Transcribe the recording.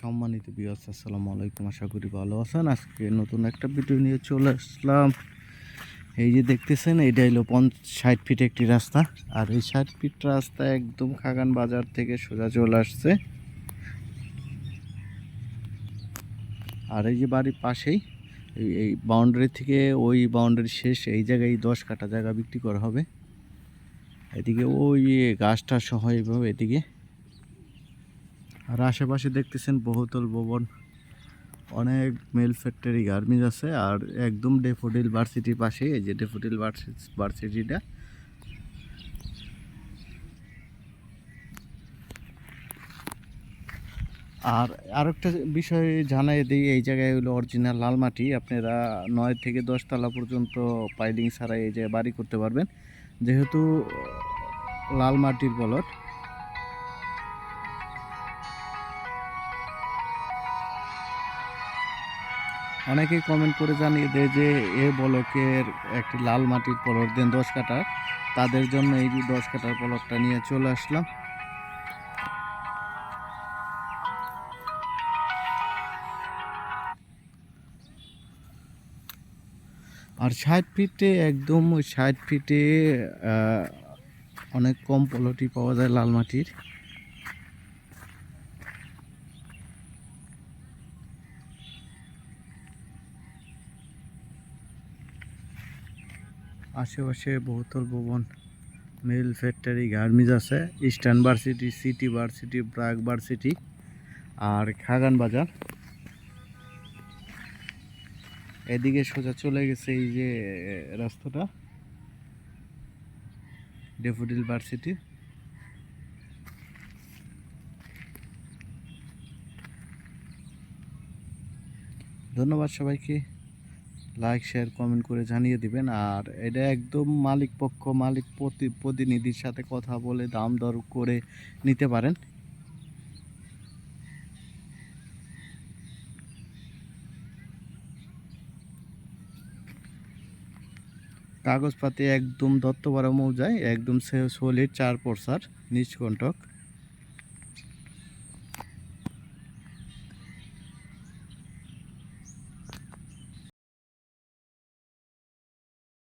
সম্মানিত বিয়াস আসসালামু আলাইকুম। আশা করি ভালো আছেন। আজকে নতুন একটা ভিডিও নিয়ে চলে আসলাম। এই যে দেখতেছেন, এটা হলো ষাট ফিট একটি রাস্তা। আর এই ষাট ফিট রাস্তা একদম খাগান বাজার থেকে সোজা চলে আসছে। আর এই যে বাড়ির পাশেই, এই এই বাউন্ডারি থেকে ওই বাউন্ডারি শেষ, এই জায়গায় দশ কাটা জায়গা বিক্রি করা হবে। এদিকে ওই গাছটা সহ এইভাবে এদিকে আর আশেপাশে দেখতেছেন বহুতল ভবন। অনেক মেল ফ্যাক্টরি, গার্মেন্টস আছে আর একদম ডেফোডিল ভার্সিটির পাশে এই যে ডেফোডিল ভার্সিটিটা। আর আরেকটা বিষয় জানাই দিই, এই জায়গায় হলো অরিজিনাল লাল মাটি আপনারা নয় থেকে দশতলা পর্যন্ত পাইলিং ছাড়া এই জায়গায় বাড়ি করতে পারবেন। যেহেতু লাল মাটির বলট অনেকেই কমেন্ট করে জানিয়ে দেয় যে, এ বলকের একটি লাল মাটির পলট দেন দশ কাটার তাদের জন্য এই দশ কাটার পলকটা নিয়ে চলে আসলাম। আর ষাট ফিটে একদম ষাট ফিটে অনেক কম পলটি পাওয়া যায় লাল মাটির। আশেপাশে বহুতল ভবন, মিল ফ্যাক্টরি, গার্মেন্টস আছে, Eastern varsity, city varsity BRAC varsity আর খাগান বাজার। এদিকে সোজা চলে গেছে এই যে রাস্তাটা ডেফোডিল ভার্সিটি। ধন্যবাদ সবাইকে। লাইক শেয়ার কমেন্ট করে জানিয়ে দিবেন। আর এটা একদম মালিক পক্ষ, মালিক প্রতি প্রতিনিধির সাথে কথা বলে দাম দর করে নিতে পারেন। কাগজপাতি একদম দত্তপাড়া মৌজায়, একদম সলিড চার পরসার নিচ কন্টক